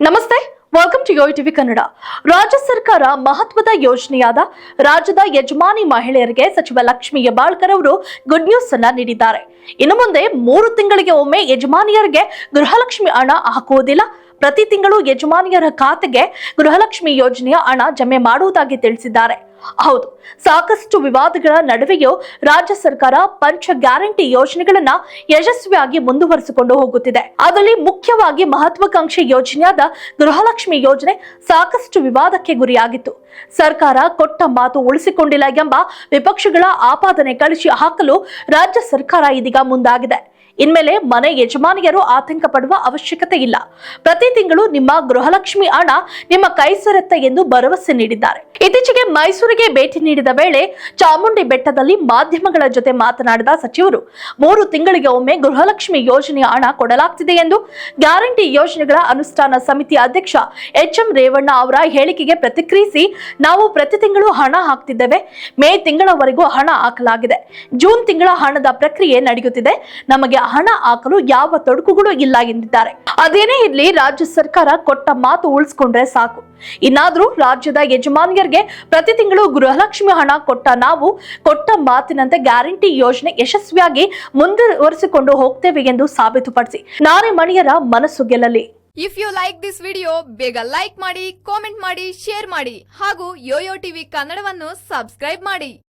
ನಮಸ್ತೆ welcome to Yo TV Kannada ರಾಜ್ಯ ಸರ್ಕಾರ ಮಹತ್ವದ ಯೋಜನೆಯಾದ ರಾಜ್ಯದ ಯಜಮಾನಿ ಮಹಿಳೆಯರಿಗೆ ಸಚಿವ ಲಕ್ಷ್ಮಿ ಹೆಬ್ಬಾಳ್ಕರ್ ಅವರು ಗುಡ್ ನ್ಯೂಸ್ ಅನ್ನ ನೀಡಿದ್ದಾರೆ. ಇನ್ನು ಮುಂದೆ ಮೂರು ತಿಂಗಳಿಗೆ ಒಮ್ಮೆ ಯಜಮಾನಿಯರಿಗೆ ಗೃಹಲಕ್ಷ್ಮಿ ಹಣ ಹಾಕುವುದಿಲ್ಲ. ಪ್ರತಿ ತಿಂಗಳು ಯಜಮಾನಿಯರ ಖಾತೆಗೆ ಗೃಹಲಕ್ಷ್ಮಿ ಯೋಜನೆಯ ಹಣ ಜಮೆ ಮಾಡುವುದಾಗಿ ತಿಳಿಸಿದ್ದಾರೆ. ಹೌದು, ಸಾಕಷ್ಟು ವಿವಾದಗಳ ನಡುವೆಯೂ ರಾಜ್ಯ ಸರ್ಕಾರ ಪಂಚ ಗ್ಯಾರಂಟಿ ಯೋಜನೆಗಳನ್ನ ಯಶಸ್ವಿಯಾಗಿ ಮುಂದುವರಿಸಿಕೊಂಡು ಹೋಗುತ್ತಿದೆ. ಅದರಲ್ಲಿ ಮುಖ್ಯವಾಗಿ ಮಹತ್ವಾಕಾಂಕ್ಷಿ ಯೋಜನೆಯಾದ ಗೃಹಲಕ್ಷ್ಮಿ ಯೋಜನೆ ಸಾಕಷ್ಟು ವಿವಾದಕ್ಕೆ ಗುರಿಯಾಗಿತ್ತು. ಸರ್ಕಾರ ಕೊಟ್ಟ ಮಾತು ಉಳಿಸಿಕೊಂಡಿಲ್ಲ ಎಂಬ ವಿಪಕ್ಷಗಳ ಆಪಾದನೆ ಕಳಿಸಿ ಹಾಕಲು ರಾಜ್ಯ ಸರ್ಕಾರ ಇದೀಗ ಮುಂದಾಗಿದೆ. ಇನ್ಮೇಲೆ ಮನೆ ಯಜಮಾನಿಯರು ಆತಂಕ ಪಡುವ ಅವಶ್ಯಕತೆ ಇಲ್ಲ. ಪ್ರತಿ ತಿಂಗಳು ನಿಮ್ಮ ಗೃಹಲಕ್ಷ್ಮಿ ಹಣ ನಿಮ್ಮ ಕೈ ಸೇರುತ್ತೆ ಎಂದು ಭರವಸೆ ನೀಡಿದ್ದಾರೆ. ಇತ್ತೀಚೆಗೆ ಮೈಸೂರಿಗೆ ಭೇಟಿ ನೀಡಿದ ವೇಳೆ ಚಾಮುಂಡಿ ಬೆಟ್ಟದಲ್ಲಿ ಮಾಧ್ಯಮಗಳ ಜೊತೆ ಮಾತನಾಡಿದ ಸಚಿವರು, ಮೂರು ತಿಂಗಳಿಗೆ ಒಮ್ಮೆ ಗೃಹಲಕ್ಷ್ಮಿ ಯೋಜನೆಯ ಹಣ ಕೊಡಲಾಗ್ತಿದೆ ಎಂದು ಗ್ಯಾರಂಟಿ ಯೋಜನೆಗಳ ಅನುಷ್ಠಾನ ಸಮಿತಿ ಅಧ್ಯಕ್ಷ ಎಚ್ ಎಂ ರೇವಣ್ಣ ಅವರ ಹೇಳಿಕೆಗೆ ಪ್ರತಿಕ್ರಿಯಿಸಿ, ನಾವು ಪ್ರತಿ ತಿಂಗಳು ಹಣ ಹಾಕ್ತಿದ್ದೇವೆ, ಮೇ ತಿಂಗಳವರೆಗೂ ಹಣ ಹಾಕಲಾಗಿದೆ. ಜೂನ್ ತಿಂಗಳ ಹಣದ ಪ್ರಕ್ರಿಯೆ ನಡೆಯುತ್ತಿದೆ. ನಮಗೆ ಹಣ ಹಾಕಲು ಯಾವ ತೊಡಕುಗಳು ಇಲ್ಲ ಎಂದಿದ್ದಾರೆ. ಅದೇನೇ ಇರಲಿ, ರಾಜ್ಯ ಸರ್ಕಾರ ಕೊಟ್ಟ ಮಾತು ಉಳಿಸ್ಕೊಂಡ್ರೆ ಸಾಕು. ಇನ್ನಾದ್ರೂ ರಾಜ್ಯದ ಯಜಮಾನಿಯರಿಗೆ ಪ್ರತಿ ತಿಂಗಳು ಗೃಹಲಕ್ಷ್ಮಿ ಹಣ ಕೊಟ್ಟ ನಾವು ಕೊಟ್ಟ ಮಾತಿನಂತೆ ಗ್ಯಾರಂಟಿ ಯೋಜನೆ ಯಶಸ್ವಿಯಾಗಿ ಮುಂದುವರಿಸಿಕೊಂಡು ಹೋಗ್ತೇವೆ ಎಂದು ಸಾಬೀತುಪಡಿಸಿ. ನಾನೇ ಮಣಿಯರ ಮನಸ್ಸು ಗೆಲ್ಲಲಿ. If you like this video ಬೇಗ ಲೈಕ್ ಮಾಡಿ ಕಾಮೆಂಟ್ ಮಾಡಿ ಶೇರ್ ಮಾಡಿ ಹಾಗೂ ಯೋಯೋ ಟಿವಿ ಕನ್ನಡವನ್ನು ಸಬ್ಸ್ಕ್ರೈಬ್ ಮಾಡಿ.